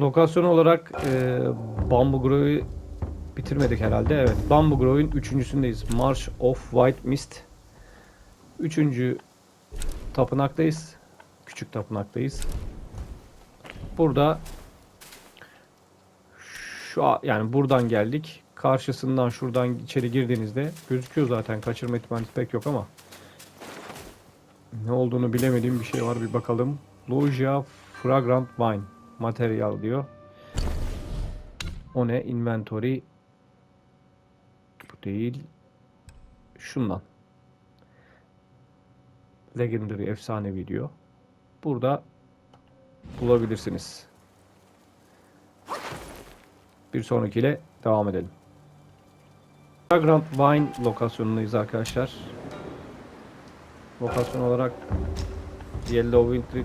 Lokasyon olarak e, Bamboo Grove'ü bitirmedik herhalde. Evet, Bamboo Grove'ün üçüncüsündeyiz. March of White Mist. Üçüncü tapınaktayız. Küçük tapınaktayız. Burada şu yani buradan geldik. Karşısından şuradan içeri girdiğinizde gözüküyor zaten. Kaçırma ihtimali pek yok ama ne olduğunu bilemediğim bir şey var. Bir bakalım. Logia Fragrant Wine Material diyor. O ne? Inventory. Bu değil. Şundan. Legendary efsanevi diyor. Burada bulabilirsiniz. Bir sonrakiyle devam edelim. Fragrant Wine lokasyonundayız arkadaşlar. Lokasyon olarak Yellow Wind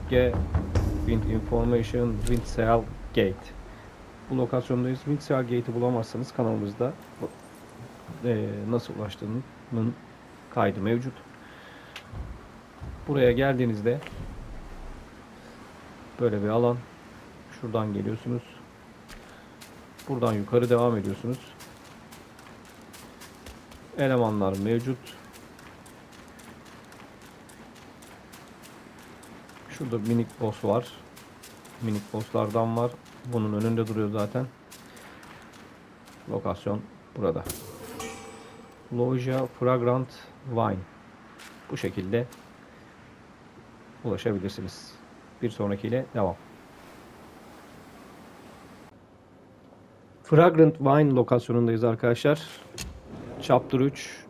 Wind Information, Windsail Gate. Bu lokasyondayız. Windsail Gate'i bulamazsanız kanalımızda eee, nasıl ulaştığının kaydı mevcut. Buraya geldiğinizde böyle bir alan. Şuradan geliyorsunuz. Buradan yukarı devam ediyorsunuz. Elemanlar mevcut. Şurada minik boss var. Minik bosslardan var. Bunun önünde duruyor zaten. Lokasyon burada. Loja Fragrant Wine. Bu şekilde ulaşabilirsiniz. Bir sonrakiyle devam. Fragrant Wine lokasyonundayız arkadaşlar. Chapter 3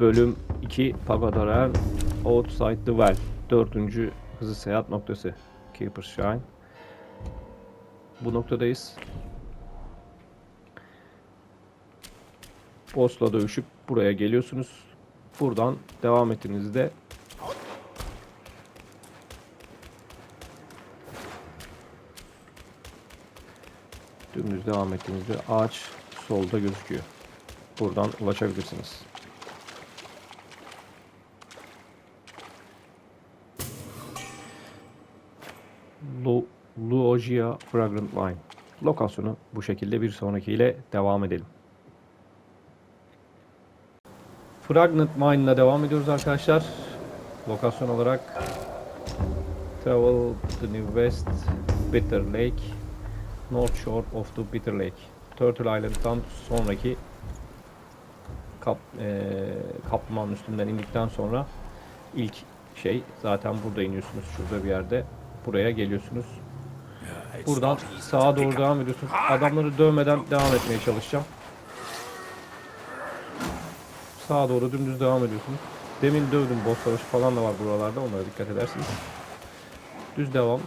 Bölüm 2 Pagoda Realm Outside the Well Dördüncü hızlı seyahat noktası Keeper's Shrine Bu noktadayız. Boss'la dövüşüp buraya geliyorsunuz. Buradan devam ettiğinizde dümdüz devam ettiğinizde ağaç solda gözüküyor. Buradan ulaşabilirsiniz. Luogia Fragrant Wine. Lokasyonu bu şekilde bir sonrakiyle devam edelim. Fragrant Wine ile devam ediyoruz arkadaşlar. Lokasyon olarak Travel to New West Bitter Lake North Shore of the Bitter Lake Turtle Island'dan sonraki kap, eee kaplumbağanın üstünden indikten sonra ilk şey zaten burada iniyorsunuz şurada bir yerde buraya geliyorsunuz buradan sağa doğru devam ediyorsunuz adamları dövmeden devam etmeye çalışacağım sağa doğru dümdüz devam ediyorsunuz demin dövdüm boss savaşı falan da var buralarda onlara dikkat edersiniz düz devam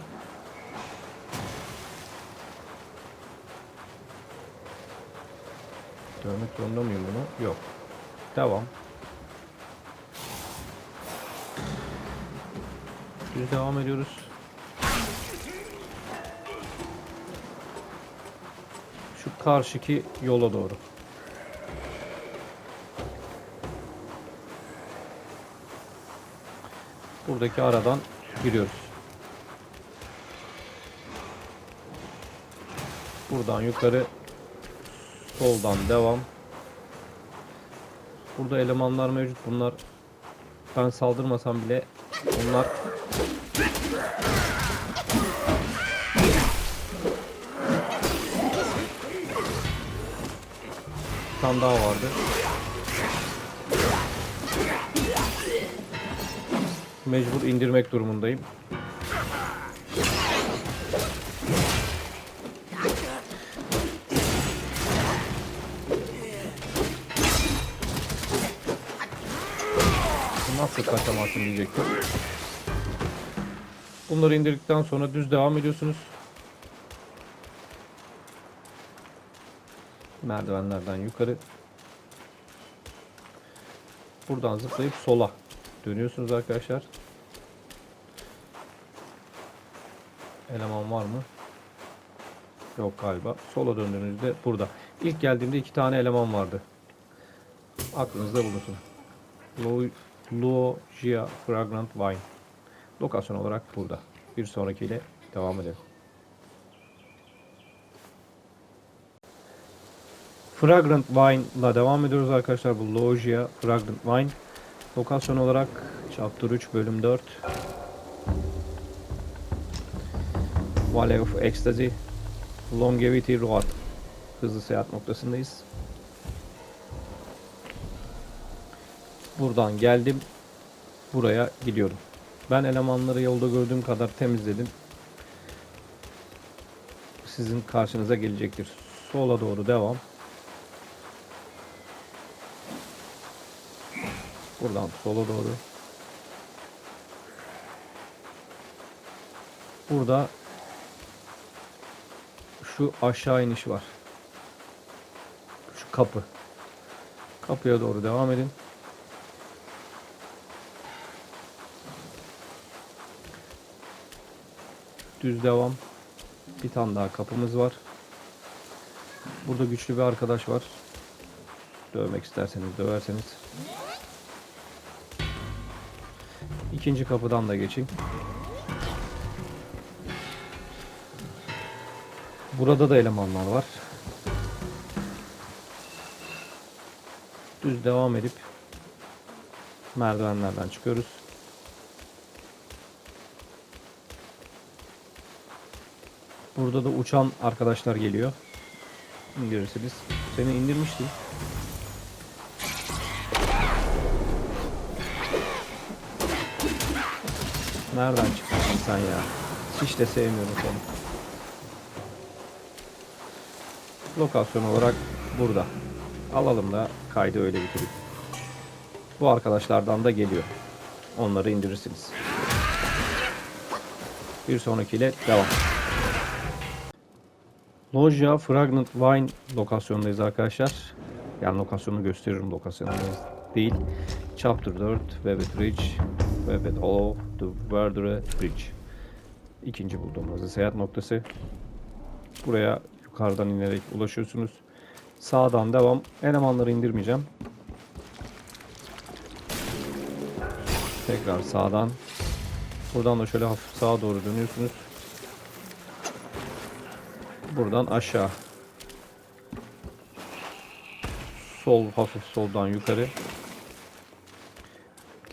Dövmek zorunda mıyım bunu? Yok. Devam. Düz devam ediyoruz. Karşıki yola doğru. Buradaki aradan giriyoruz. Buradan yukarı Soldan devam. Burada elemanlar mevcut. Bunlar ben saldırmasam bile onlar tane daha vardı. Mecbur indirmek durumundayım. Nasıl kaçamazsın diyecektim. Bunları indirdikten sonra düz devam ediyorsunuz. Merdivenlerden yukarı. Buradan zıplayıp sola dönüyorsunuz arkadaşlar. Eleman var mı? Yok galiba. Sola döndüğünüzde burada. İlk geldiğimde iki tane eleman vardı. Aklınızda bulunsun. Lo Logia Fragrant Wine. Lokasyon olarak burada. Bir sonrakiyle devam edelim. Fragrant Wine'la devam ediyoruz arkadaşlar. Bu Logia Fragrant Wine. Lokasyon olarak Chapter 3 bölüm 4. Valley of Ecstasy. Longevity Road. Hızlı seyahat noktasındayız. Buradan geldim. Buraya gidiyorum. Ben elemanları yolda gördüğüm kadar temizledim. Sizin karşınıza gelecektir. Sola doğru devam. Buradan sola doğru. Burada şu aşağı iniş var. Şu kapı. Kapıya doğru devam edin. Düz devam. Bir tane daha kapımız var. Burada güçlü bir arkadaş var. Dövmek isterseniz döverseniz. İkinci kapıdan da geçin. Burada da elemanlar var. Düz devam edip merdivenlerden çıkıyoruz. Burada da uçan arkadaşlar geliyor. İndirirsiniz. Seni indirmiştim. Nereden çıktın sen ya? Hiç de sevmiyorum seni. Lokasyon olarak burada. Alalım da kaydı öyle bitireyim. Bu arkadaşlardan da geliyor. Onları indirirsiniz. Bir sonrakiyle devam. Loggia Fragrant Wine lokasyondayız arkadaşlar. Yani lokasyonu gösteririm lokasyonundayız değil. Chapter 4 Velvet Bridge Velvet Hollow The Verdure Bridge İkinci bulduğumuz seyahat noktası. Buraya yukarıdan inerek ulaşıyorsunuz. Sağdan devam. Elemanları indirmeyeceğim. Tekrar sağdan. Buradan da şöyle hafif sağa doğru dönüyorsunuz. Buradan aşağı. Sol hafif soldan yukarı.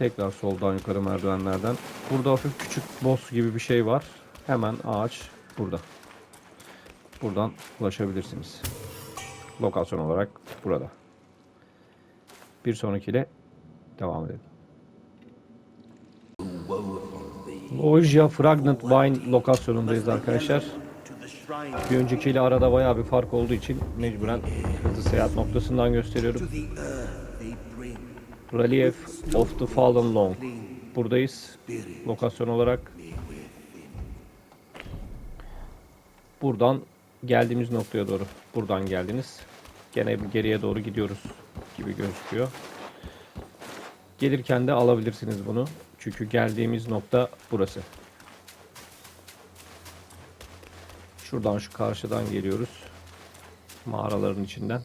Tekrar soldan yukarı merdivenlerden. Burada hafif küçük boss gibi bir şey var. Hemen ağaç burada. Buradan ulaşabilirsiniz. Lokasyon olarak burada. Bir sonrakiyle devam edelim. Loggia Fragrant Wine lokasyonundayız arkadaşlar. Bir öncekiyle arada bayağı bir fark olduğu için mecburen hızlı seyahat noktasından gösteriyorum. Relief of the Fallen Long. Buradayız. Lokasyon olarak. Buradan geldiğimiz noktaya doğru. Buradan geldiniz. Gene geriye doğru gidiyoruz gibi gözüküyor. Gelirken de alabilirsiniz bunu. Çünkü geldiğimiz nokta burası. Şuradan şu karşıdan geliyoruz. Mağaraların içinden.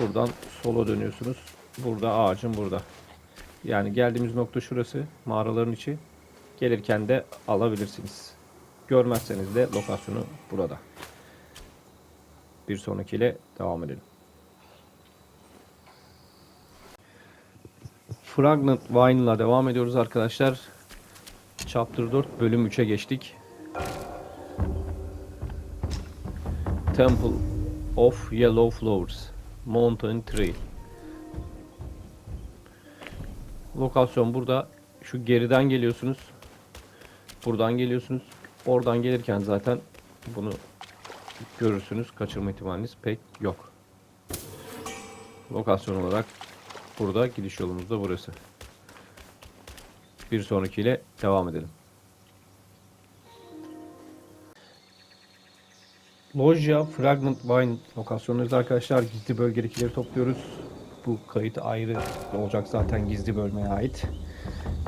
Buradan sola dönüyorsunuz. Burada ağacın burada. Yani geldiğimiz nokta şurası. Mağaraların içi. Gelirken de alabilirsiniz. Görmezseniz de lokasyonu burada. Bir sonrakiyle devam edelim. Fragrant Wine ile devam ediyoruz arkadaşlar. Chapter 4 bölüm 3'e geçtik. Temple of Yellow Flowers Mountain Trail Lokasyon burada. Şu geriden geliyorsunuz. Buradan geliyorsunuz. Oradan gelirken zaten bunu görürsünüz. Kaçırma ihtimaliniz pek yok. Lokasyon olarak burada gidiş yolumuz da burası. Bir sonrakiyle devam edelim. Loggia Fragment Wine lokasyonundayız arkadaşlar. Gizli bölgedekileri topluyoruz. Bu kayıt ayrı olacak zaten gizli bölmeye ait.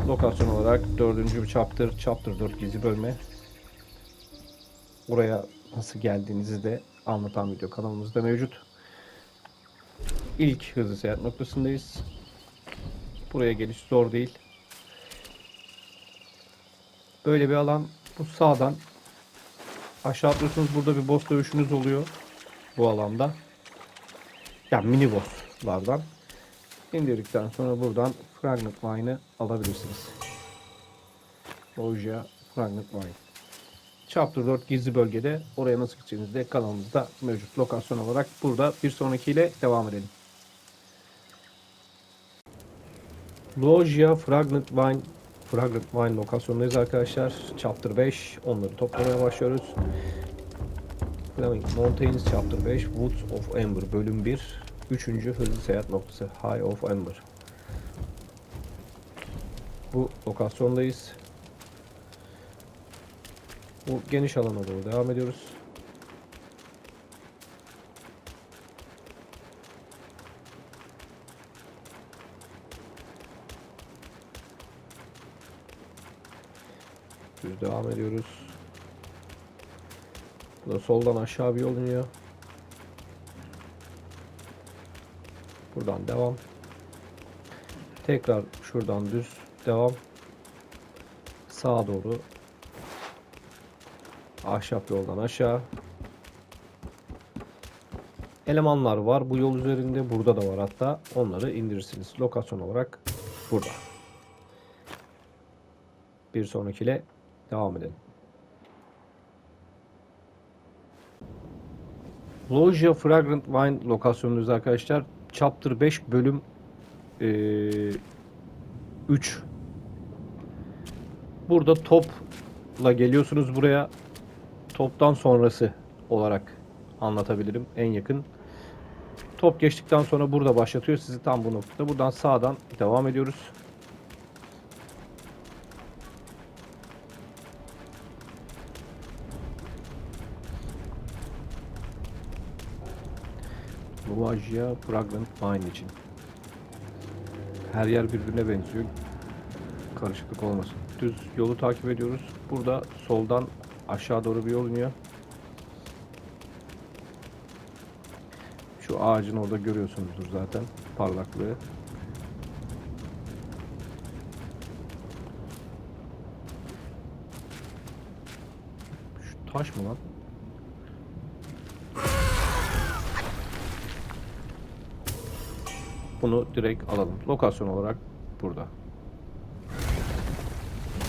Lokasyon olarak 4. chapter, chapter 4 gizli bölme. Oraya nasıl geldiğinizi de anlatan video kanalımızda mevcut. İlk hızlı seyahat noktasındayız. Buraya geliş zor değil. Böyle bir alan. Bu sağdan aşağı atlıyorsunuz. Burada bir boss dövüşünüz oluyor. bu alanda. Yani mini bosslardan. İndirdikten sonra buradan Fragment Wine'ı alabilirsiniz. Loja Fragment Wine. Chapter 4 gizli bölgede oraya nasıl gideceğiniz de kanalımızda mevcut lokasyon olarak burada bir sonrakiyle devam edelim. Logia Fragment Wine Fragment Wine lokasyondayız arkadaşlar. Chapter 5 onları toplamaya başlıyoruz. Flaming Mountains Chapter 5 Woods of Ember bölüm 1 Üçüncü hızlı seyahat noktası High of Ember. Bu lokasyondayız. Bu geniş alana doğru devam ediyoruz. Düz devam ediyoruz. Burada soldan aşağı bir yol iniyor. Buradan devam. Tekrar şuradan düz devam. Sağa doğru. Ahşap yoldan aşağı. Elemanlar var bu yol üzerinde. Burada da var hatta. Onları indirirsiniz. Lokasyon olarak burada. Bir sonrakiyle devam edelim. Loja Fragrant Wine lokasyonundayız arkadaşlar. Chapter 5 bölüm eee 3 Burada topla geliyorsunuz buraya. Toptan sonrası olarak anlatabilirim en yakın. Top geçtikten sonra burada başlatıyor sizi tam bu noktada. Buradan sağdan devam ediyoruz. Louvagia Fragrant Wine için. Her yer birbirine benziyor. Karışıklık olmasın. Düz yolu takip ediyoruz. Burada soldan aşağı doğru bir yol iniyor. Şu ağacın orada görüyorsunuzdur zaten parlaklığı. Şu taş mı lan? Bunu direkt alalım. Lokasyon olarak burada.